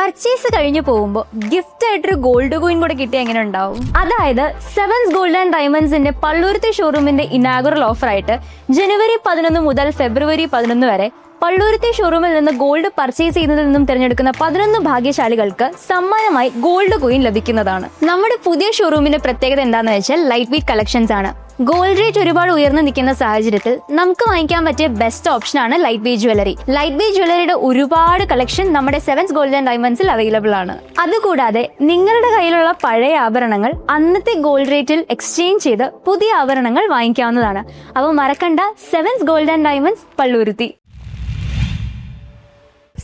Purchase കഴിഞ്ഞു പോകുമ്പോൾ gift ആയിട്ടൊരു ഗോൾഡ് കോയിൻ കൂടെ കിട്ടിയ എങ്ങനെ ഉണ്ടാവും? അതായത് സെവൻസ് ഗോൾഡ് ആൻഡ് ഡയമണ്ട്സിന്റെ പള്ളൂരത്തെ ഷോറൂമിന്റെ ഇനാഗുറൽ ഓഫർ ആയിട്ട് ജനുവരി പതിനൊന്ന് മുതൽ ഫെബ്രുവരി പതിനൊന്ന് വരെ പള്ളൂരത്തെ ഷോറൂമിൽ നിന്ന് ഗോൾഡ് പർച്ചേസ് ചെയ്യുന്നതിൽ നിന്നും തിരഞ്ഞെടുക്കുന്ന പതിനൊന്ന് ഭാഗ്യശാലികൾക്ക് സമ്മാനമായി ഗോൾഡ് കോയിൻ ലഭിക്കുന്നതാണ്. നമ്മുടെ പുതിയ ഷോറൂമിന്റെ പ്രത്യേകത എന്താണെന്ന് വെച്ചാൽ ലൈറ്റ് വെയിറ്റ് കളക്ഷൻസ് ആണ്. ഗോൾഡ് റേറ്റ് ഒരുപാട് ഉയർന്നു നിൽക്കുന്ന സാഹചര്യത്തിൽ നമുക്ക് വാങ്ങിക്കാൻ പറ്റിയ ബെസ്റ്റ് ഓപ്ഷൻ ആണ് light weight jewellery light weight ജ്വല്ലറിയുടെ ഒരുപാട് കളക്ഷൻ നമ്മുടെ സെവൻസ് ഗോൾഡ് ആൻഡ് ഡയമണ്ട്സിൽ അവൈലബിൾ ആണ്. അതുകൂടാതെ നിങ്ങളുടെ കയ്യിലുള്ള പഴയ ആഭരണങ്ങൾ അന്നത്തെ ഗോൾഡ് റേറ്റിൽ എക്സ്ചേഞ്ച് ചെയ്ത് പുതിയ ആഭരണങ്ങൾ വാങ്ങിക്കാവുന്നതാണ്. അപ്പോൾ മറക്കണ്ട Sevens gold and diamonds Palluruthy.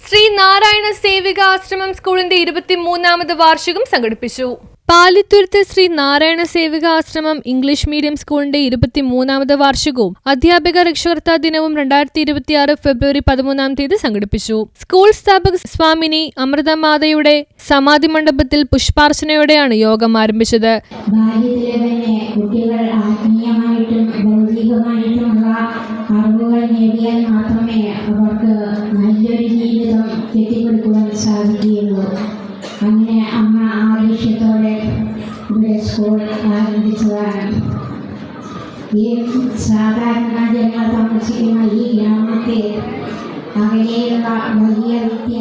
Sree Narayana Sevika Ashramam സ്കൂളിന്റെ ഇരുപത്തിമൂന്നാമത് വാർഷികം സംഘടിപ്പിച്ചു. പാലിത്തുരുത്ത് ശ്രീ നാരായണ സേവിക ആശ്രമം ഇംഗ്ലീഷ് മീഡിയം സ്കൂളിന്റെ ഇരുപത്തിമൂന്നാമത് വാർഷികവും അധ്യാപക രക്ഷകർത്താ ദിനവും രണ്ടായിരത്തി ഇരുപത്തിയാറ് ഫെബ്രുവരി പതിമൂന്നാം തീയതി സംഘടിപ്പിച്ചു. സ്കൂൾ സ്ഥാപക സ്വാമിനി അമൃതമാതയുടെ സമാധി മണ്ഡപത്തിൽ പുഷ്പാർച്ചനയോടെയാണ് യോഗം ആരംഭിച്ചത്. കുട്ടികൾ ആത്മീയമായിട്ടും ഭൗതികമായിട്ടുമുള്ള അറിവുകൾ നേടിയാൽ മാത്രമേ അവർക്ക് നല്ലൊരു ജീവിതം കെട്ടിപ്പടുക്കുവാൻ സാധിക്കുകയുള്ളൂ. അങ്ങനെ അമ്മ ആ ലക്ഷ്യത്തോടെ ഇവിടെ സ്കൂൾ ആരംഭിച്ചതാണ്. ഈ സാധാരണ ജനങ്ങൾ താമസിക്കുന്ന ഈ ഗ്രാമത്തെ അകലെയുള്ള വലിയ വലിയ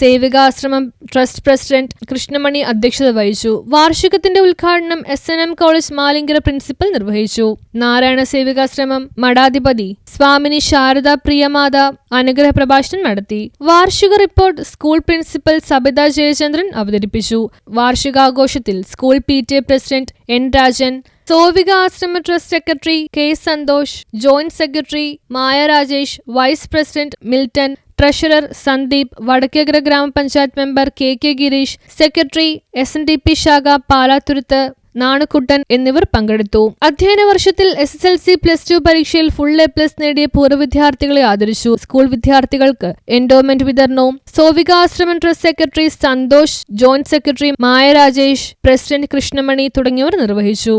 സേവികാശ്രമം ട്രസ്റ്റ് പ്രസിഡന്റ് കൃഷ്ണമണി അധ്യക്ഷത വഹിച്ചു. വാർഷികത്തിന്റെ ഉദ്ഘാടനം S N M college Maliankara principal നിർവഹിച്ചു. നാരായണ സേവികാശ്രമം മഠാധിപതി സ്വാമിനി ശാരദ പ്രിയമാത അനുഗ്രഹ പ്രഭാഷണം നടത്തി. വാർഷിക report school principal Sabitha Jayachandran അവതരിപ്പിച്ചു. വാർഷികാഘോഷത്തിൽ school P T president N Rajan Sevika Ashrama trust secretary K Santhosh joint secretary Maya Rajesh vice president Milton treasurer Sandeep Vadakkekara grama panchayat member K K Gireesh secretary S N D P ശാഖ പാലാത്തുരുത്ത് നാണുക്കുട്ടൻ എന്നിവർ പങ്കെടുത്തു. അധ്യയന വർഷത്തിൽ S S L C plus two പരീക്ഷയിൽ full A plus നേടിയ പൂർവ വിദ്യാർത്ഥികളെ ആദരിച്ചു. സ്കൂൾ വിദ്യാർത്ഥികൾക്ക് എൻഡോമെന്റ് വിതരണവും Sevikashramam trust secretary Santhosh joint secretary Maya Rajesh president Krishnamani തുടങ്ങിയവർ നിർവഹിച്ചു.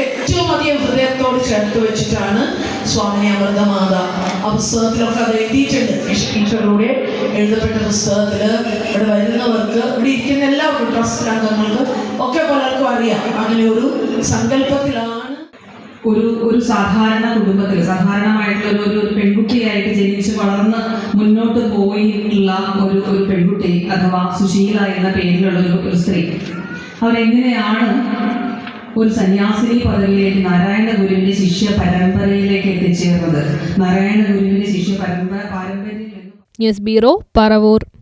ഏറ്റവും അധികം ഹൃദയത്തോട് പുസ്തകത്തിലൊക്കെ അത് എഴുതിയിട്ടുണ്ട്. എഴുതപ്പെട്ട പുസ്തകത്തിൽ ഇവിടെ വരുന്നവർക്ക് ഇവിടെ ട്രസ്റ്റ് ഒക്കെ പലർക്കും അറിയാം. അങ്ങനെ ഒരു സങ്കല്പത്തിലാണ് ഒരു ഒരു സാധാരണ കുടുംബത്തിൽ സാധാരണമായിട്ടുള്ള ഒരു പെൺകുട്ടിയായിട്ട് ജനിച്ച് വളർന്ന് മുന്നോട്ട് പോയിട്ടുള്ള ഒരു ഒരു പെൺകുട്ടി അഥവാ സുശീല എന്ന പേരിലുള്ള ഒരു ഒരു സ്ത്രീ. അവരെങ്ങനെയാണ് ഒരു സന്യാസിനി പദവിയിലേക്ക് നാരായണ ഗുരുവിന്റെ ശിഷ്യ പരമ്പരയിലേക്ക് എത്തിച്ചേർന്നത്? നാരായണ ഗുരുവിന്റെ ശിഷ്യ പരമ്പര പാരമ്പര്യം ന്യൂസ് ബ്യൂറോ പറവൂർ.